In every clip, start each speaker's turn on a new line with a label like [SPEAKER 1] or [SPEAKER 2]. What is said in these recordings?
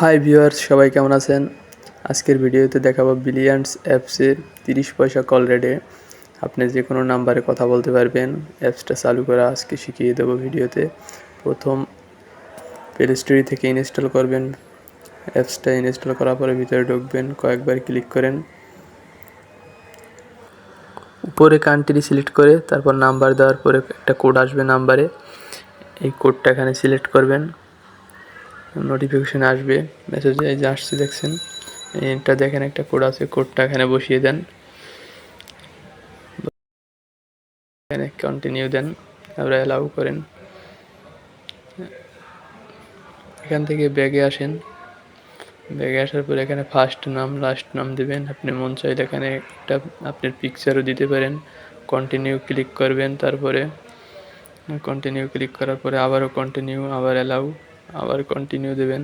[SPEAKER 1] Hi viewers সবাই কেমন আছেন? আজকের ভিডিওতে দেখাবো বিলিয়ান্ডস অ্যাপসের তিরিশ পয়সা কল রেটে আপনি যে কোনো নাম্বারে কথা বলতে পারবেন। অ্যাপসটা চালু করা আজকে শিখিয়ে দেবো ভিডিওতে। প্রথম প্লে স্টোরি থেকে ইনস্টল করবেন। অ্যাপসটা ইনস্টল করার পরে ভিতরে ঢুকবেন। কয়েকবার ক্লিক করেন। উপরে কান্ট্রি সিলেক্ট করে তারপর নাম্বার দেওয়ার পরে একটা কোড আসবে নাম্বারে এই কোডটা এখানে সিলেক্ট করবেন। নোটিফিকেশন আসবে। মেসেজ যে আসছে, দেখছেন? এটা দেখেন, একটা কোড আছে কোডটা এখানে বসিয়ে দেন। এখানে কন্টিনিউ দেন, তারপরে অ্যালাউ করেন। এখান থেকে ব্যাগে আসেন। ব্যাগে আসার পরে এখানে ফার্স্ট নাম লাস্ট নাম দেবেন। আপনি মন চাইলে এখানে একটা আপনার পিকচারও দিতে পারেন। কন্টিনিউ ক্লিক করবেন, তারপরে কন্টিনিউ ক্লিক করার পরে আবারও কন্টিনিউ আবার অ্যালাউ আবার কন্টিনিউ দেবেন।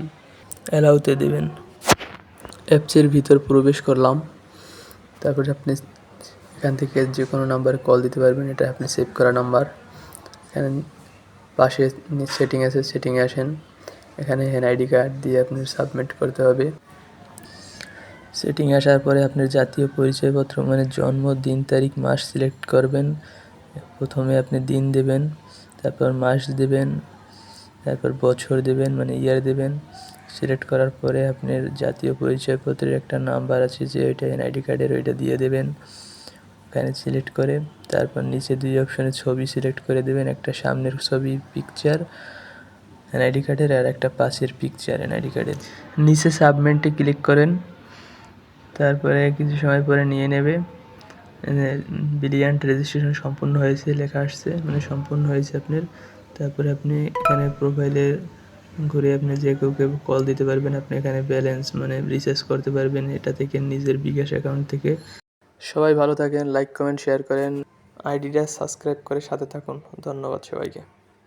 [SPEAKER 1] অ্যালাউতে দেবেন। অ্যাপসের ভিতর প্রবেশ করলাম। তারপরে আপনি এখান থেকে যে কোনো নাম্বারে কল দিতে পারবেন। এটা আপনি সেভ করা নাম্বার এখানে পাশে সেটিং আছে সেটিংয়ে আসেন। এখানে হ্যান আইডি কার্ড দিয়ে আপনি সাবমিট করতে হবে। সেটিং আসার পরে আপনার জাতীয় পরিচয়পত্র মানে জন্ম দিন তারিখ, মাস সিলেক্ট করবেন। প্রথমে আপনি দিন দেবেন, তারপর মাস দেবেন। তারপর বছর দেবেন মানে ইয়ার দেবেন সিলেক্ট করার পরে আপনার জাতীয় পরিচয়পত্রের একটা নাম্বার আছে যে ওইটা এনআইডি কার্ডের ওইটা দিয়ে দেবেন। ওখানে সিলেক্ট করে, তারপর নিচে দুই অপশানে ছবি সিলেক্ট করে দেবেন, একটা সামনের ছবি পিকচার এনআইডি কার্ডের আর একটা পাশের পিকচার এনআইডি কার্ডের নিচে সাবমেন্টে ক্লিক করেন, তারপরে কিছু সময় পরে নিয়ে নেবে। বিলিয়ান্ট রেজিস্ট্রেশন সম্পূর্ণ হয়েছে, লেখা আসছে মানে সম্পূর্ণ হয়েছে আপনার। তারপরে আপনি এখানে প্রোফাইলে ঘুরে আপনি যে কেউ কেউ কল দিতে পারবেন, আপনি এখানে ব্যালেন্স মানে রিচার্জ করতে পারবেন। এটা থেকে নিজের বিকাশ অ্যাকাউন্ট থেকে। সবাই ভালো থাকেন লাইক কমেন্ট শেয়ার করেন। আইডিটা সাবস্ক্রাইব করে সাথে থাকুন। ধন্যবাদ সবাইকে।